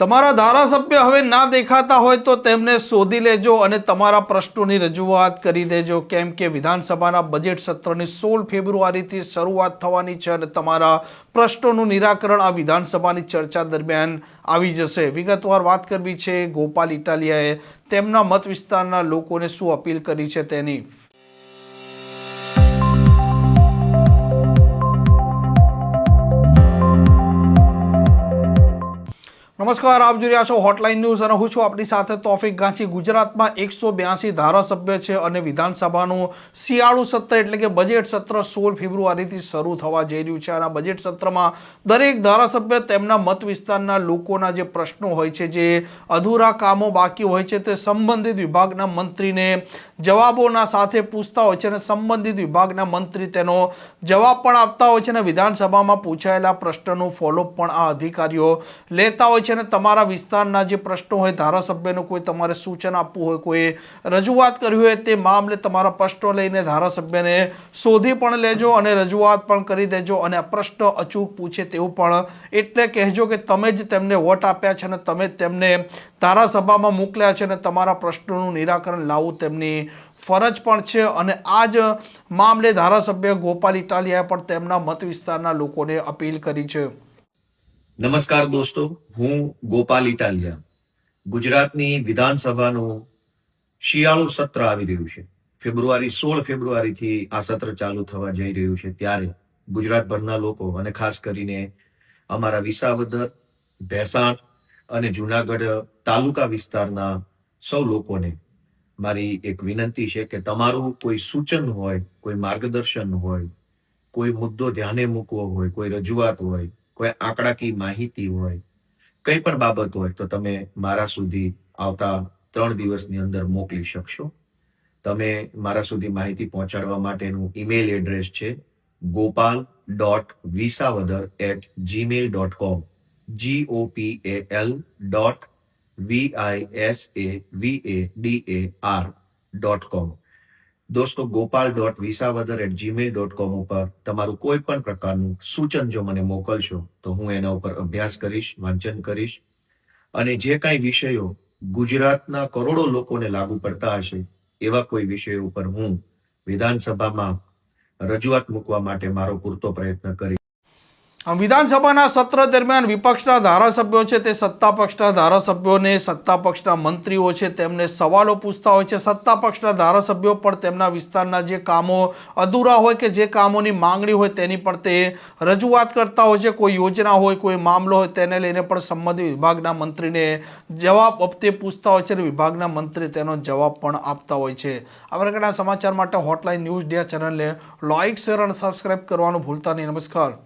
તમારા ધારાસભ્ય હવે ના દેખાતા હોય તો તેમને શોધી લેજો અને તમારા પ્રશ્નોની રજૂઆત કરી દેજો. કેમ કે વિધાનસભાના બજેટ સત્રની સોળ ફેબ્રુઆરીથી શરૂઆત થવાની છે અને તમારા પ્રશ્નોનું નિરાકરણ આ વિધાનસભાની ચર્ચા દરમિયાન આવી જશે. વિગતવાર વાત કરવી છે ગોપાલ ઇટાલિયાએ તેમના મત વિસ્તારના લોકોને શું અપીલ કરી છે તેની. નમસ્કાર, આપ જોઈ રહ્યા છો હોટલાઇન ન્યૂઝ અને હું છું આપણી સાથે તોફિક ગાંચી ગુજરાતમાં એકસો બ્યાસી ધારાસભ્ય છે અને વિધાનસભાનું શિયાળુ સત્ર એટલે કે બજેટ સત્ર સોળ ફેબ્રુઆરીથી શરૂ થવા જઈ રહ્યું છે. અને બજેટ સત્રમાં દરેક ધારાસભ્ય તેમના મત વિસ્તારના લોકોના જે પ્રશ્નો હોય છે, જે અધૂરા કામો બાકી હોય છે, તે સંબંધિત વિભાગના મંત્રીને જવાબોના સાથે પૂછતા હોય છે અને સંબંધિત વિભાગના મંત્રી તેનો જવાબ પણ આપતા હોય છે અને વિધાનસભામાં પૂછાયેલા પ્રશ્નનું ફોલોઅપ પણ આ અધિકારીઓ લેતા હોય છે. અને તમારા વિસ્તારના જે પ્રશ્નો હોય, ધારાસભ્યનું કોઈ તમારે સૂચન આપવું હોય, કોઈ રજૂઆત કરવી હોય, તે મામલે તમારા પ્રશ્નો લઈને ધારાસભ્યને શોધી પણ લેજો અને રજૂઆત પણ કરી દેજો અને આ પ્રશ્ન અચૂક પૂછે તેવું પણ એટલે કહેજો કે તમે જ તેમને વોટ આપ્યા છે અને તમે તેમને ધારાસભામાં મોકલ્યા છે અને તમારા પ્રશ્નોનું નિરાકરણ લાવવું તેમની ફરજ પણ છે અને આ જ મામલે ધારાસભ્ય ગોપાલ ઇટાલિયાએ પણ તેમના મત વિસ્તારના લોકોને અપીલ કરી છે. નમસ્કાર દોસ્તો, હું ગોપાલ ઇટાલિયા. ગુજરાતની વિધાનસભાનું શિયાળુ સત્ર આવી રહ્યું છે. ફેબ્રુઆરી, સોળ ફેબ્રુઆરીથી આ સત્ર ચાલુ થવા જઈ રહ્યું છે ત્યારે ગુજરાતભરના લોકો અને ખાસ કરીને અમારા વિસાવદર, ભેસાણ અને જુનાગઢ તાલુકા વિસ્તારના સૌ લોકોને મારી એક વિનંતી છે કે તમારું કોઈ સૂચન હોય, કોઈ માર્ગદર્શન હોય, કોઈ મુદ્દો ધ્યાને મૂકવો હોય, કોઈ રજૂઆત હોય કોઈ આંકડાકીય માહિતી હોય, કંઈ પણ બાબત હોય, તો તમે મારા સુધી આવતા ત્રણ દિવસની અંદર મોકલી શકશો. તમે મારા સુધી માહિતી પહોંચાડવા માટેનું ઈમેલ એડ્રેસ છે Gopal dot Visavadar at Gmail dot com G O P A L dot V I S A V A D A R dot com દોસ્તો, Gopal dot Visavadar at Gmail dot com ઉપર તમારું કોઈ પણ પ્રકારનું સૂચન જો મને મોકલશો, તો હું એના ઉપર અભ્યાસ કરીશ, વાંચન કરીશ. અને જે કાંઈ વિષયો ગુજરાતના કરોડો લોકોને લાગુ પડતા હશે, એવા કોઈ વિષયો ઉપર હું વિધાનસભામાં રજૂઆત મૂકવા માટે મારો પૂરતો પ્રયત્ન કરીશ. વિધાનસભાના સત્ર દરમિયાન વિપક્ષના ધારાસભ્યો છે તે સત્તા પક્ષના ધારાસભ્યોને સત્તા પક્ષના મંત્રીઓ છે તેમને સવાલો પૂછતા હોય છે સત્તા પક્ષના ધારાસભ્યો પણ તેમના વિસ્તારના જે કામો અધૂરા હોય કે જે કામોની માંગણી હોય તેની પણ તે રજૂઆત કરતા હોય છે. કોઈ યોજના હોય, કોઈ મામલો હોય તેને લઈને પણ સંબંધિત વિભાગના મંત્રીને જવાબ આપતે પૂછતા હોય છે અને વિભાગના મંત્રી તેનો જવાબ પણ આપતા હોય છે. આ પ્રકારના સમાચાર માટે હોટલાઇન ન્યૂઝ ડે ચેનલને લાઇક શેર અને સબસ્ક્રાઇબ કરવાનું ભૂલતા નહીં. નમસ્કાર.